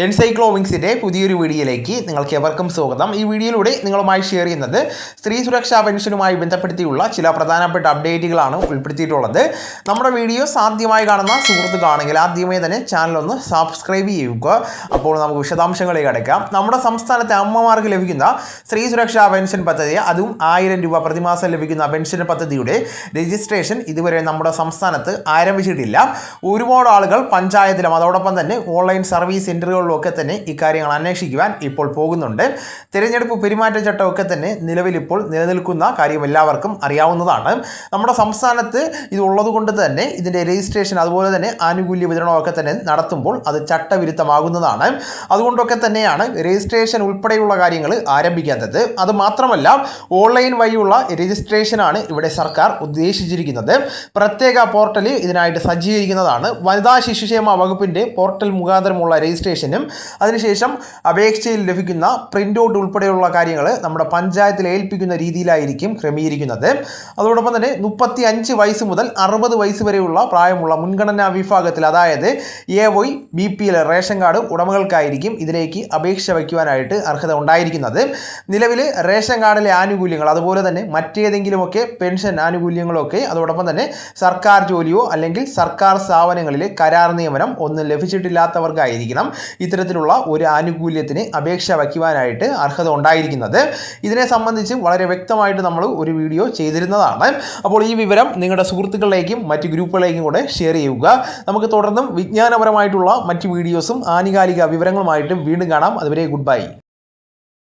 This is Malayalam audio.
എൻസൈക്ലോവിങ്സിന്റെ പുതിയൊരു വീഡിയോയിലേക്ക് നിങ്ങൾക്ക് എവർക്കും സ്വാഗതം. ഈ വീഡിയോയിലൂടെ നിങ്ങളുമായി ഷെയർ ചെയ്യുന്നത് സ്ത്രീ സുരക്ഷാ പെൻഷനുമായി ബന്ധപ്പെടുത്തിയുള്ള ചില പ്രധാനപ്പെട്ട അപ്ഡേറ്റുകളാണ് ഉൾപ്പെടുത്തിയിട്ടുള്ളത്. നമ്മുടെ വീഡിയോ സാധ്യമായി കാണുന്ന സുഹൃത്തുക്കാണെങ്കിൽ ആദ്യമേ തന്നെ ചാനൽ ഒന്ന് സബ്സ്ക്രൈബ് ചെയ്യുക. അപ്പോൾ നമുക്ക് വിശദാംശങ്ങളിലേക്ക് അടയ്ക്കാം. നമ്മുടെ സംസ്ഥാനത്തെ അമ്മമാർക്ക് ലഭിക്കുന്ന സ്ത്രീ സുരക്ഷാ പെൻഷൻ പദ്ധതി അതും ആയിരം രൂപ പ്രതിമാസം ലഭിക്കുന്ന പെൻഷൻ പദ്ധതിയുടെ രജിസ്ട്രേഷൻ ഇതുവരെ നമ്മുടെ സംസ്ഥാനത്ത് ആരംഭിച്ചിട്ടില്ല. ഒരുപാട് ആളുകൾ പഞ്ചായത്തിലും അതോടൊപ്പം തന്നെ ഓൺലൈൻ സർവീസ് സെന്ററുകളിലും ഒക്കെ തന്നെ ഇക്കാര്യങ്ങൾ അന്വേഷിക്കുവാൻ ഇപ്പോൾ പോകുന്നുണ്ട്. തിരഞ്ഞെടുപ്പ് പെരുമാറ്റച്ചട്ടമൊക്കെ തന്നെ നിലവിലിപ്പോൾ നിലനിൽക്കുന്ന കാര്യം എല്ലാവർക്കും അറിയാവുന്നതാണ്. നമ്മുടെ സംസ്ഥാനത്ത് ഇതുള്ളത് കൊണ്ട് തന്നെ ഇതിന്റെ രജിസ്ട്രേഷൻ അതുപോലെ തന്നെ ആനുകൂല്യ വിതരണമൊക്കെ തന്നെ നടത്തുമ്പോൾ അത് ചട്ടവിരുദ്ധമാകുന്നതാണ്. അതുകൊണ്ടൊക്കെ തന്നെയാണ് രജിസ്ട്രേഷൻ ഉൾപ്പെടെയുള്ള കാര്യങ്ങൾ ആരംഭിക്കാത്തത്. അത് മാത്രമല്ല ഓൺലൈൻ വഴിയുള്ള രജിസ്ട്രേഷനാണ് ഇവിടെ സർക്കാർ ഉദ്ദേശിച്ചിരിക്കുന്നത്. പ്രത്യേക പോർട്ടൽ ഇതിനായിട്ട് സജ്ജീകരിക്കുന്നതാണ്. വനിതാ ശിശുക്ഷേമ വകുപ്പിന്റെ പോർട്ടൽ മുഖാന്തരമുള്ള രജിസ്ട്രേഷനും അതിനുശേഷം അപേക്ഷയിൽ ലഭിക്കുന്ന പ്രിന്റ് ഔട്ട് ഉൾപ്പെടെയുള്ള കാര്യങ്ങൾ നമ്മുടെ പഞ്ചായത്തിൽ ഏൽപ്പിക്കുന്ന രീതിയിലായിരിക്കും ക്രമീകരിക്കുന്നത്. അതോടൊപ്പം തന്നെ മുപ്പത്തി അഞ്ച് വയസ്സ് മുതൽ അറുപത് വയസ്സ് വരെയുള്ള പ്രായമുള്ള മുൻഗണനാ വിഭാഗത്തിൽ അതായത് A Y B P L ration card ഉടമകൾക്കായിരിക്കും ഇതിലേക്ക് അപേക്ഷ വയ്ക്കുവാനായിട്ട് അർഹത ഉണ്ടായിരിക്കുന്നത്. നിലവിൽ റേഷൻ കാർഡിലെ ആനുകൂല്യങ്ങൾ അതുപോലെ തന്നെ മറ്റേതെങ്കിലുമൊക്കെ പെൻഷൻ ആനുകൂല്യങ്ങളൊക്കെ അതോടൊപ്പം തന്നെ സർക്കാർ ജോലിയോ അല്ലെങ്കിൽ സർക്കാർ സ്ഥാപനങ്ങളിലെ കരാർ നിയമനം ഒന്നും ലഭിച്ചിട്ടില്ലാത്തവർക്കായിരിക്കണം. ഇത്തരത്തിലുള്ള ഒരു ആനുകൂല്യത്തിന് അപേക്ഷ വയ്ക്കുവാനായിട്ട് അർഹത ഉണ്ടായിരിക്കുന്നത്. ഇതിനെ സംബന്ധിച്ച് വളരെ വ്യക്തമായിട്ട് നമ്മൾ ഒരു വീഡിയോ ചെയ്തിരുന്നതാണ്. അപ്പോൾ ഈ വിവരം നിങ്ങളുടെ സുഹൃത്തുക്കളിലേക്കും മറ്റ് ഗ്രൂപ്പുകളിലേക്കും കൂടെ ഷെയർ ചെയ്യുക. നമുക്ക് തുടർന്നും വിജ്ഞാനപരമായിട്ടുള്ള മറ്റ് വീഡിയോസും ആനുകാലിക വിവരങ്ങളുമായിട്ടും വീണ്ടും കാണാം. അതുവരെ ഗുഡ് ബൈ